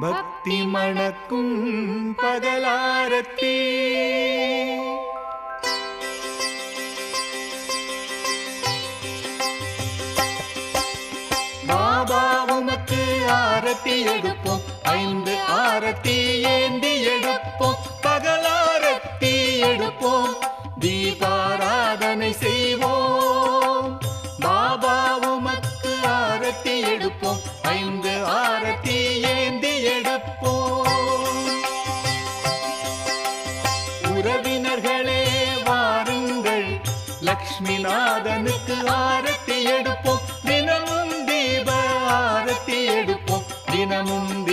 பக்தி மணக்கும் பகலாரத்தி. பாபா உமக்கு ஆரத்தி எடுப்போம். ஐந்து ஆரத்தி ஏந்தி எடுப்போம். பகலாரத்தி எடுப்போம். தீபாராதனை செய்வோம். ஆரத்தி எடுப்போம். ஐந்து ஆரத்தி ஏந்தி எடுப்போம். உறவினர்களே வாருங்கள். லக்ஷ்மி நாதனுக்கு ஆரத்தி எடுப்போம். தினமும் தீப ஆரத்தி எடுப்போம். தினமும்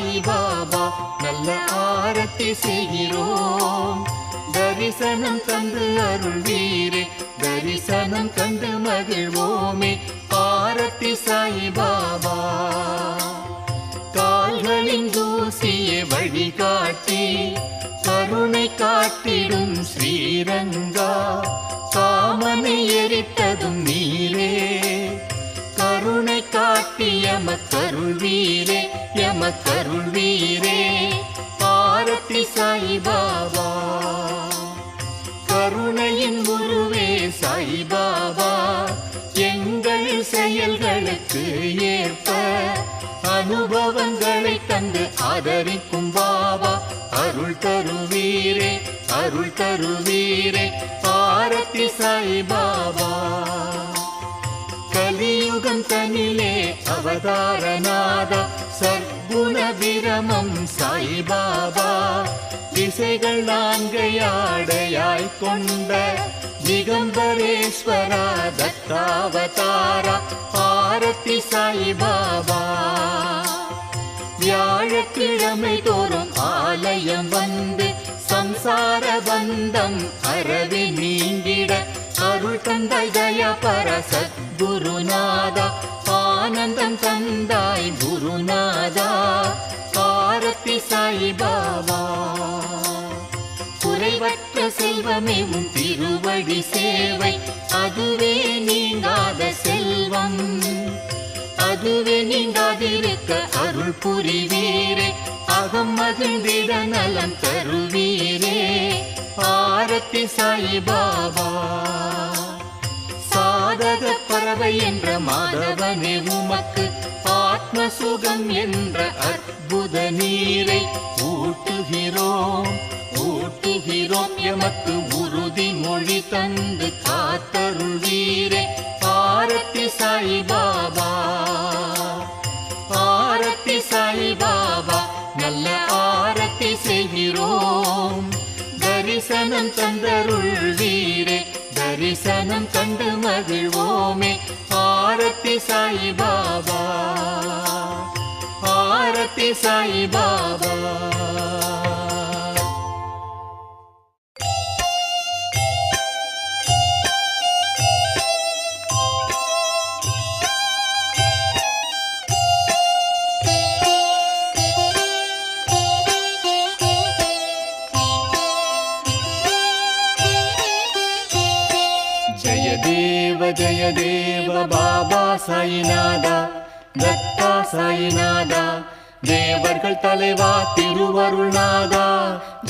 சாயி பாபா நல்ல ஆரத்தி செய்கிறோம். தரிசனம் தந்து அருள்வீரே தரிசனம் தந்து மகிழ்வோமே ஆரத்தி சாயி பாபா. கால்களின் தூசியை வழிகாட்டி கருணை காட்டிடும் ஸ்ரீரங்கா. காமனை எரித்ததும் நீரே. காட்டி எமக்கருள் வீரே எமக்கருள் வீரே ஆரத்தி சாய்பாபா. கருணையின் குருவே சாய்பாபா. எங்கள் செயல்களுக்கு ஏற்ப அனுபவங்களை தந்து ஆதரிக்கும் பாபா. அருள் தருவீரே அருள் தருவீரே ஆரத்தி சாய் பாபா கலியுகம் தனிலே அவதாரநாத. சர்க்குண விரமம் சாய்பாபா. திசைகள் நான்கையாடையாய் கொண்ட திகம்பரேஸ்வரா தத்தாவதாரா. ஆரத்தி சாய்பாபா. வியாழக்கிழமை தோறும் ஆலயம் வந்து சம்சார பந்தம் அறவே நீங்கிட தந்தாய் தயா பரசத் குருநாதா ஆனந்தம் தந்தாய் குருநாதா. ஆரத்தி சாய் பாபா குறைவற்ற செல்வமே உன் திருவடி சேவை. அதுவே நீங்காத செல்வம். அதுவே நீங்காதிருக்க அருள் புரிவீரே. அகம் மகிழ்ந்திட நலம் தருவீரே. ஆரத்தி சாய் பாபா சாதக பறவை என்ற மாதவனே உமக்கு ஆத்ம சுகம் என்ற அற்புத நீரை ஊட்டுகிறோம். ஊட்டுகிறோம் எமக்கு உறுதி மொழி தந்து காத்தருள்வீரே. பாரத்தி சாய் பாபா. பாரத்தி சாய் பாபா நல்ல ஆரத்தி செய்கிறோம். தரிசனம் தந்தருள்வி தரிசனம் கண்டு மகிழ்வோமே. ஆரத்தி சாய் பாபா ஆரத்தி சாய் பாபா தேவ ஜய தேவ பாபா சாயிநாதா தத்தா சாயிநாதா தேவர்கள் தலைவா திருவருள்நாதா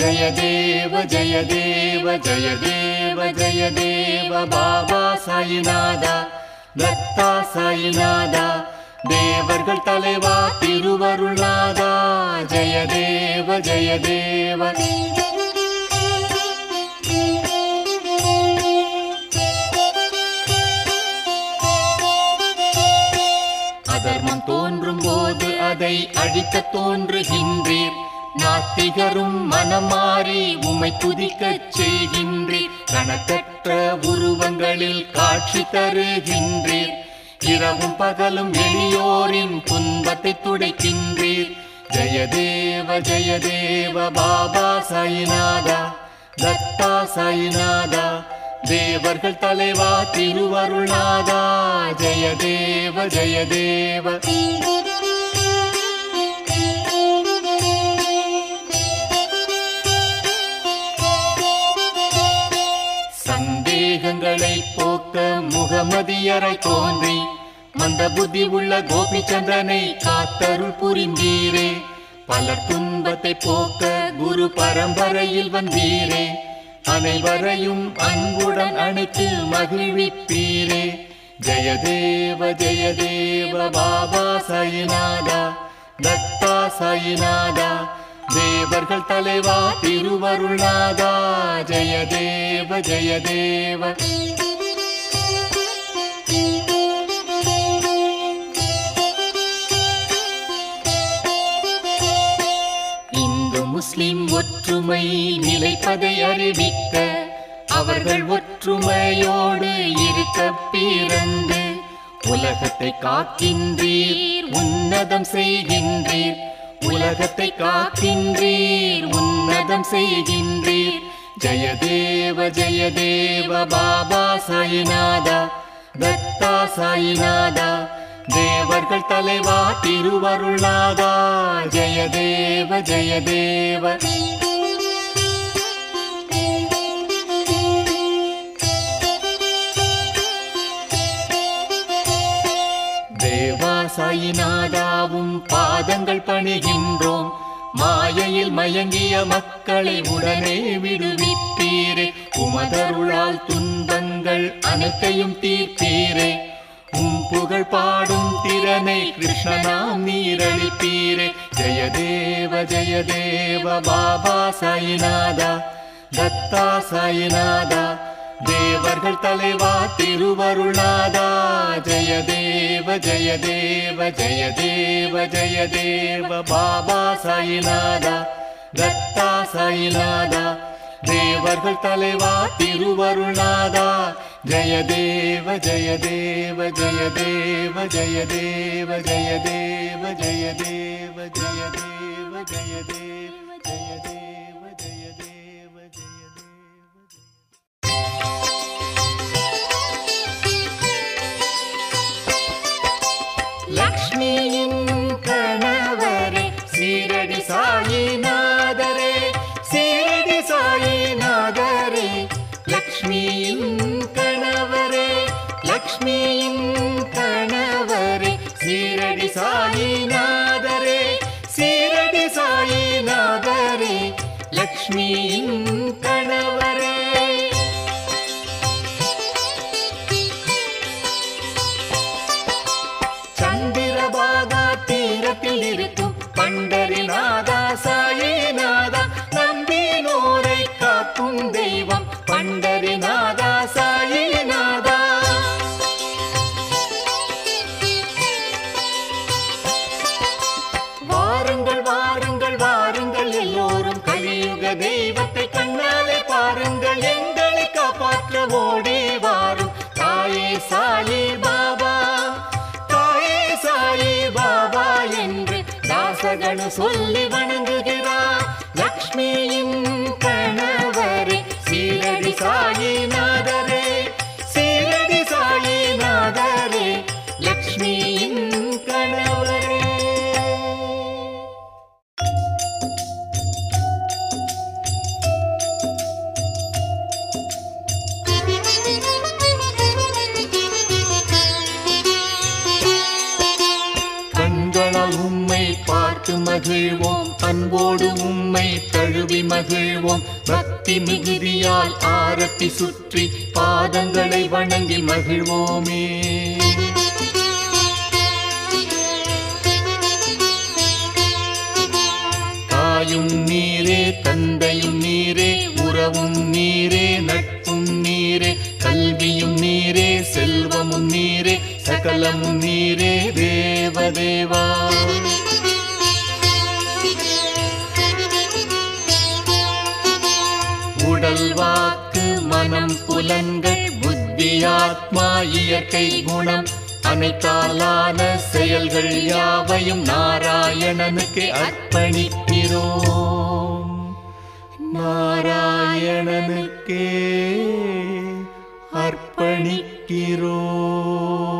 ஜய தேவ ஜய தேவ ஜய தேவ ஜய தேவ பாபா சாயிநாதா தத்தா சாயிநாதா தேவர்கள் தலைவா திருவருள்நாதா ஜய தேவ ஜய தேவ அதை அழிக்க தோன்றுகின்றீர். நாத்திகரும் மனமாறி உமை துதிக்கச் செய்கின்றீர். கணக்கற்ற உருவங்களில் காட்சி தருகின்றீர். இரவும் பகலும் எளியோரின் துன்பத்தை துடைக்கின்றீர். ஜெயதேவ ஜெயதேவ பாபா சாயிநாதா தத்தா சாயிநாதா தேவர்கள் தலைவா திருவருளாதா ஜெயதேவ ஜெயதேவ. மதியரை தோன்றி மந்த புத்தி உள்ள கோபிச்சந்திரனை காத்தருள் புரிந்தீரே. பலர் துன்பத்தை போக்க குரு பரம்பரையில் வந்தீரே. அனைவரையும் அன்புடன் அணைத்து மகிழ்விப்பீரே. ஜெயதேவ ஜெயதேவ பாபா சாயிநாதா தத்தா சாயிநாதா தேவர்கள் தலைவா திருவருள்நாதா. ஜெயதேவ ஜெயதேவ ஒற்றுமை நிலைப்பதை அறிவிக்க அவர்கள் ஒற்றுமையோடு இருக்க பிறந்து உலகத்தை காக்கின்றீர் உன்னதம் செய்கின்றீர். உலகத்தை காக்கின்றீர் உன்னதம் செய்கின்றீர். ஜெயதேவ ஜெயதேவ பாபா சாயிநாதா தத்தா சாயிநாதா. தேவர்கள் தலைவா திருவருளாதா. ஜெயதேவ ஜெயதேவ. தாயினாதாவும் பாதங்கள் பணிகின்றோம். மாயையில் மயங்கிய மக்களை உடனே விடுவிப்பீரே. உமதருளால் துன்பங்கள் அனைத்தையும் தீர்ப்பீரே. உம் புகழ் பாடும் திறனை கிருஷ்ணனாம் நீரழிப்பீரே ஜெயதேவ ஜெயதேவ பாபா சாயிநாதா தத்தா சாயிநாதா. தேவர்கள் தலைவா திருவருளாதா ஜெயதேவ ஜெயதேவ ஜெயதேவ ஜெயதேவ பாபா சாயிநாதா தத்தா சாயிநாதா தேவர்கள் தலைவா திருவருளாதா ஜெயதேவ ஜெயதேவ ஜெயதேவ ஜெயதேவ ஜெயதேவ ஜெயதேவ ஜெயதேவ ஜெயதேவ ஜெயதேவ ஜெயதேவ ஜெயதேவ சுற்றி பாதங்களை வணங்கி மகிழ்வோமே. ஞானம் புலன்கள் புத்தி ஆத்மா இயற்கை குணம் அனைத்தாலான செயல்கள் யாவையும் நாராயணனுக்கு அர்ப்பணிக்கிறோம். நாராயணனுக்கே அர்ப்பணிக்கிறோம்.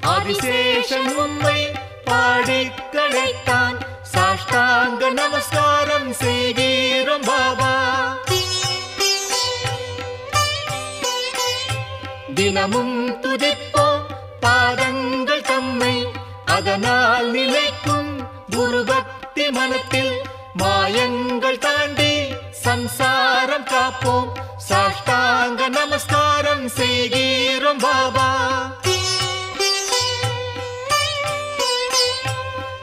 ஆதிசேஷன் உண்மை பாடி கழைத்தான் சாஷ்டாங்க நமஸ்காரம் செய்கிறோம் பாபா. தினமும் துதிப்போம் பாதங்கள் தம்மை. அதனால் நிலைக்கும் குருபக்தி மனத்தில் மாயங்கள் தாண்டி சம்சாரம் காப்போம். சாஷ்டாங்க நமஸ்காரம் செய்கிறோம் பாபா.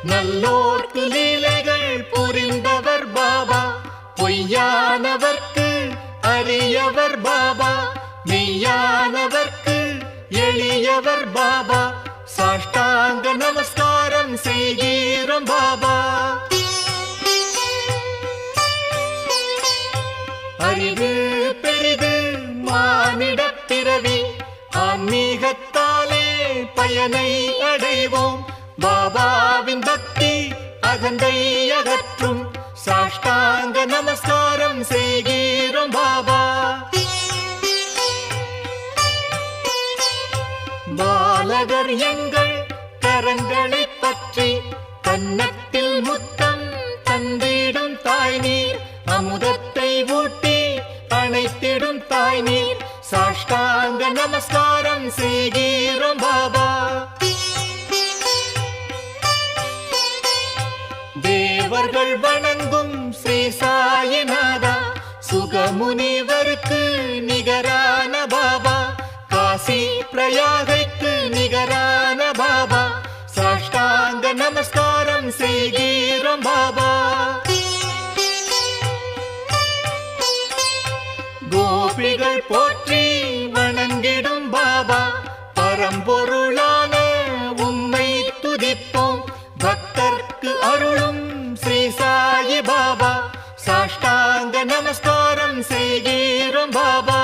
நல்லோர்க்கு லீலைகள் புரிந்தவர் பாபா. பொய்யானவர்க்கு அரியவர் பாபா. மெய்யானவர்க்கு எளியவர் பாபா. சாஷ்டாங்க நமஸ்காரம் செய்கிறோம் பாபா. அறிவு பெரிது மானிட பிறவி. ஆன்மீகத்தாலே பயனை அடைவோம். பாபாவின் பக்தி அகந்தை அகற்றும். சாஷ்டாங்க நமஸ்காரம் செய்கிறோம் பாபா. பாலகர் எங்கள் கரங்களை பற்றி கன்னத்தில் முத்தம் தந்திடும் தாய் நீர் அமுதத்தை ஊட்டி அணைத்திடும் தாய் நீர் சாஷ்டாங்க நமஸ்காரம் செய்கிறோம் பாபா. தேவர்கள் வணங்கும் ஸ்ரீ சாயிநாதா. சுகமுனிவருக்கு நிகரான பாபா. காசி பிரயாகைக்கு நிகரான பாபா. சாஷ்டாங்க நமஸ்காரம் செய்கிறோம் பாபா. கோபிகள் போற்றி வணங்கிடும் பாபா. பரம்பொருளான உம்மை துதிப்போம். பக்தர்க்கு அருளும் ஸ்ரீ சாயி பாபா. சாஷ்டாங்க நமஸ்காரம் செய்கிறோம் பாபா.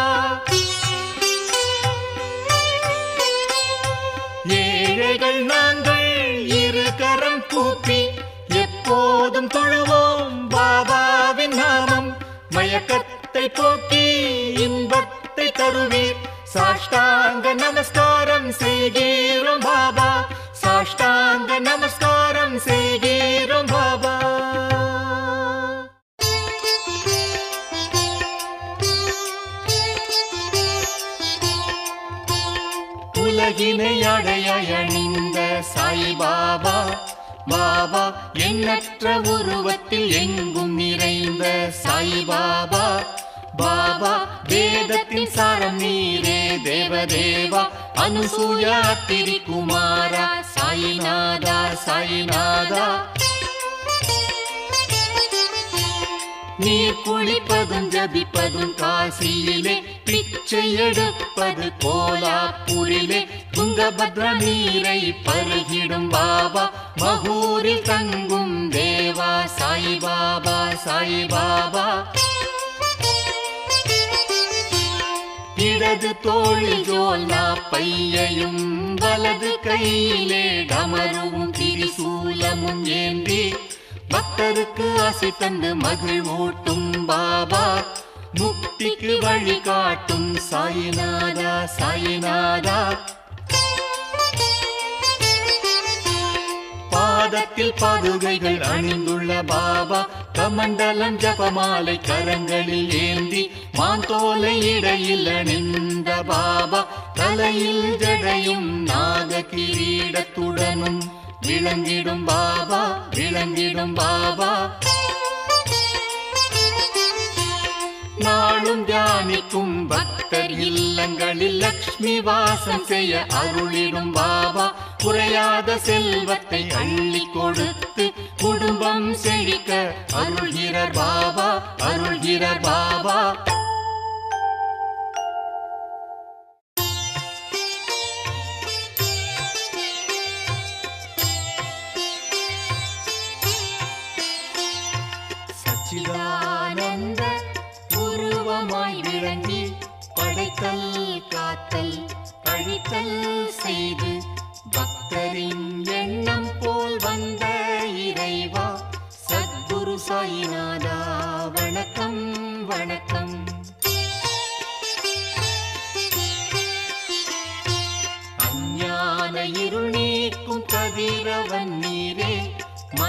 ஏழைகள் நாங்கள் இரு கரம் கூப்பி எப்போதும் தொழுவோம் பாபாவின் நாமம். மயக்கத்தை போக்கி இன்பத்தை தருவீர். சாஷ்டாங்க நமஸ்காரம் செய்கிறோம் பாபா. சாஷ்டாங்க நமஸ்காரம் செய்கிறோம் பாபா. உலகினை அடைய அணிந்த சாய் பாபா எண்ணற்ற உருவத்தில் எங்கும் நிறைந்த சாய்பாபா பாபா வேதத்தின் சாரம் நீரே தேவதேவா அனுசூய திரிகுமாரா சாயிநாதா சாயிநாதா. நீர் குளிப்பதும் ஜபிப்பதும் காசியிலே பிச்சை எடுப்பது கோலாப்பூரிலே. துங்கபத்ர நீரை பருகிடும் பாபா மகூரில் தங்கும் தேவா சாய் பாபா சாய் பாபா. இடது தோளில் ஜோலா பையையும் வலது கையிலே டமருவும் திரிசூலமும் ஏந்தி. பக்தருக்கு ஆசை தந்து மகிழ்வூட்டும் பாபா. முக்திக்கு வழி காட்டும் சாயிநாதா சாயிநாதா. பாதத்தில் பாதுகைகள் அணிந்துள்ள பாபா. கமண்டலம் ஜபமாலை கரங்களில் ஏந்தி மாந்தோலை இடையில் அணிந்த பாபா. தலையில் ஜடையும் நாக கிரீடத்துடனும் விளங்கிடும் பாபா விளங்கிடும் பாபா. நாளும் தியானிக்கும் பக்தர் இல்லங்களில் லக்ஷ்மி வாசம் செய்ய அருளிடும் பாபா. குறையாத செல்வத்தை அள்ளி கொடுத்து குடும்பம் செழிக்க அருள்கிறார் பாபா அருள்கிறார் பாபா.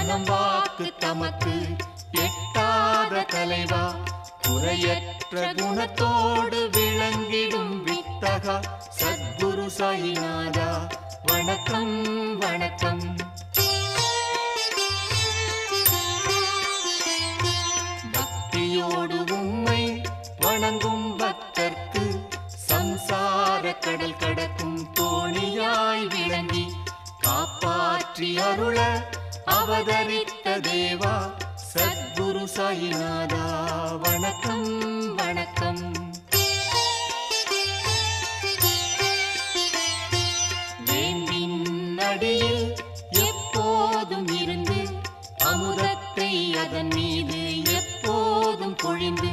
மனம் வாக்கு தமக்கு எட்டாத தலைவா. குறையற்ற குணத்தோடு விளங்கிடும் வித்தகா. சத்குரு சாயிநாதா வணக்கம் வணக்கம். பக்தியோடு உண்மை வணங்கும் பக்தர்க்கு சம்சார கடல் கடக்கும் தோணியாய் விளங்கி காப்பாற்றி அருள அவதரித்த தேவா சத்குரு சாயிநாதா. வணக்கம் வணக்கம். வேம்பின் அடியில் எப்போதும் இருந்து அமுதத்தை அதன் மீது எப்போதும் பொழிந்து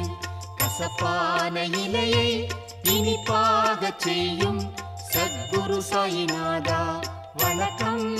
கசப்பான இலையை இனிப்பாகச் செய்யும் சத்குரு சாயிநாதா. வணக்கம் வணக்கம்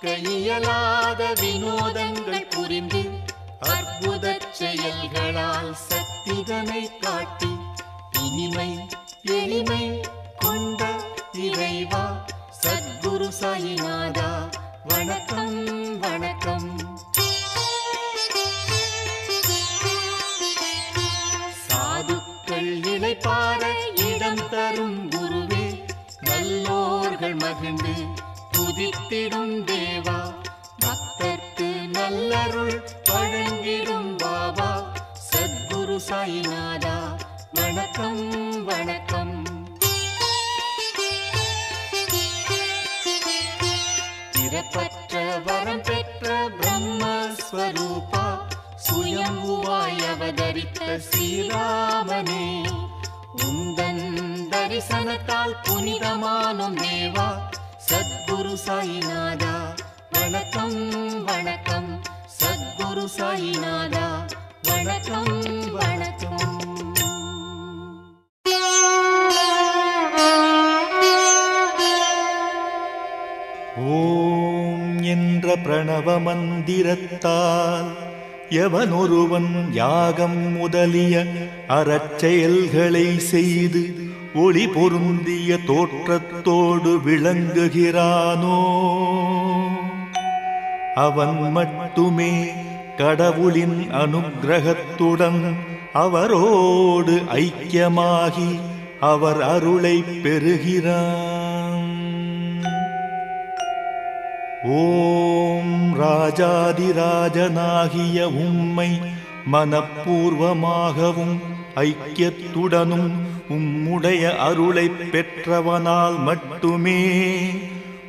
பார்க்க இயலாத வினோதங்கள் புரிந்து அற்புத செயல்களால் சக்திதனை காட்டி இனிமை எளிமை கொண்ட இறைவா சத்குரு சாயிநாதா வணக்கம் வணக்கம். சாதுக்கள் இளைப்பார இடம் தரும் குருவே நல்லோர்கள் மகிழ்ந்து விதித்திடும் தேவா. பக்தர்க்கு நல்லருள் வழங்கிடும் பாபா. சத்குரு சாய்நாதா வணக்கம் வணக்கம். பிறப்பற்ற வரம் பெற்ற பிரம்மஸ்வரூபா சுயம்புவாய் அவதரித்த ஸ்ரீராமனே. உந்தன் தரிசனத்தால் புனிதமானும் தேவா. சாயிநாதா. வணக்கம் வணக்கம். சத்குரு சாயிநாதா. வணக்கம் வணக்கம். ஓம் என்ற பிரணவ மந்திரத்தால் எவனொருவன் யாகம் முதலிய அறச்செயல்களை செய்து ஒளி பொருந்திய தோற்றத்தோடு விளங்குகிறானோ? அவன் மட்டுமே கடவுளின் அனுகிரகத்துடன் அவரோடு ஐக்கியமாகி அவர் அருளை பெறுகிறான். ஓம் ராஜாதிராஜனாகிய உம்மை மனப்பூர்வமாகவும் ஐக்கியத்துடனும் உம்முடைய அருளைப் பெற்றவனால் மட்டுமே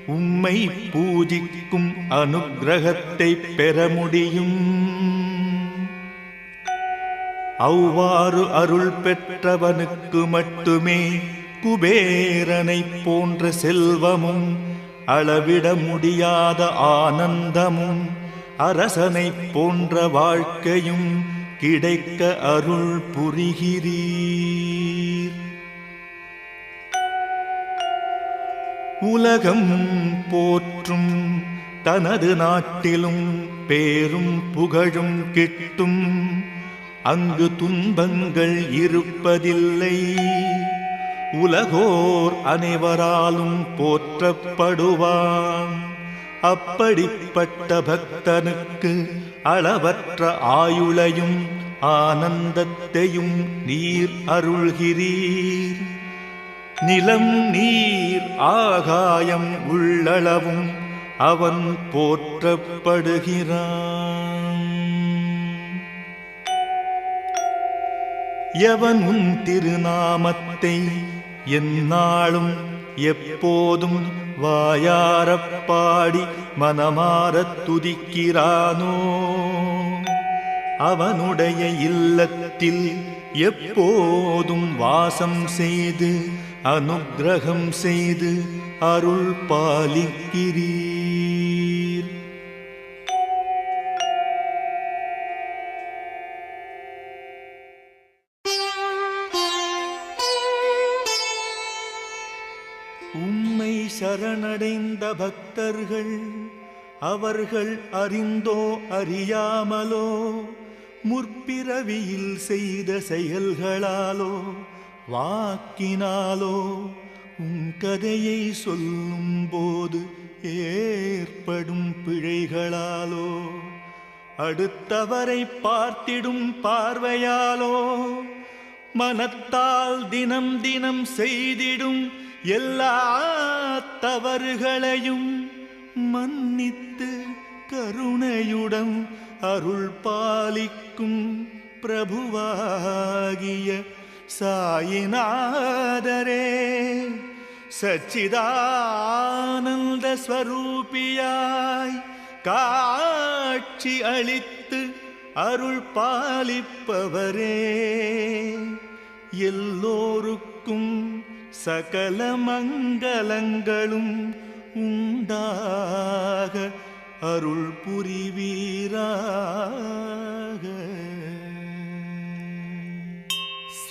உம்மை பூஜிக்கும் அனுகிரகத்தை பெற முடியும். அவ்வாறு அருள் பெற்றவனுக்கு மட்டுமே குபேரனைப் போன்ற செல்வமும் அளவிட முடியாத ஆனந்தமும் அரசனைப் போன்ற வாழ்க்கையும் கிடைக்க அருள் புரிகிறீ உலகம் போற்றும். தனது நாட்டிலும் பேரும் புகழும் கிட்டும். அங்கு துன்பங்கள் இருப்பதில்லை. உலகோர் அனைவராலும் போற்றப்படுவான். அப்படிப்பட்ட பக்தனுக்கு அளவற்ற ஆயுளையும் ஆனந்தத்தையும் நீர் அருள்கிறீர். நிலம் நீர் ஆகாயம் உள்ளளவும் அவன் போற்றப்படுகிறான். எவன் உன் திருநாமத்தை எந்நாளும் எப்போதும் வாயாரப் பாடி மனமாரத் துதிக்கிறானோ? அவனுடைய இல்லத்தில் எப்போதும் வாசம் செய்து அனுக்கிரகம் செய்து அருள் பாலிக்கிறீர். உம்மை சரணடைந்த பக்தர்கள் அவர்கள் அறிந்தோ அறியாமலோ முற்பிறவியில் செய்த செயல்களாலோ வாக்கினாலோ உன் கதையை சொல்லும் போது ஏற்படும் பிழைகளாலோ அடுத்தவரை பார்த்திடும் பார்வையாலோ மனத்தால் தினம் தினம் செய்திடும் எல்லா தவறுகளையும் மன்னித்து கருணையுடன் அருள் பாலிக்கும் பிரபுவாகிய சாயிநாதரே சச்சிதானந்த ஸ்வரூபியாய் காட்சி அளித்து அருள் பாலிப்பவரே. எல்லோருக்கும் சகல மங்களங்களும் உண்டாக. அருள் புரிவீராக.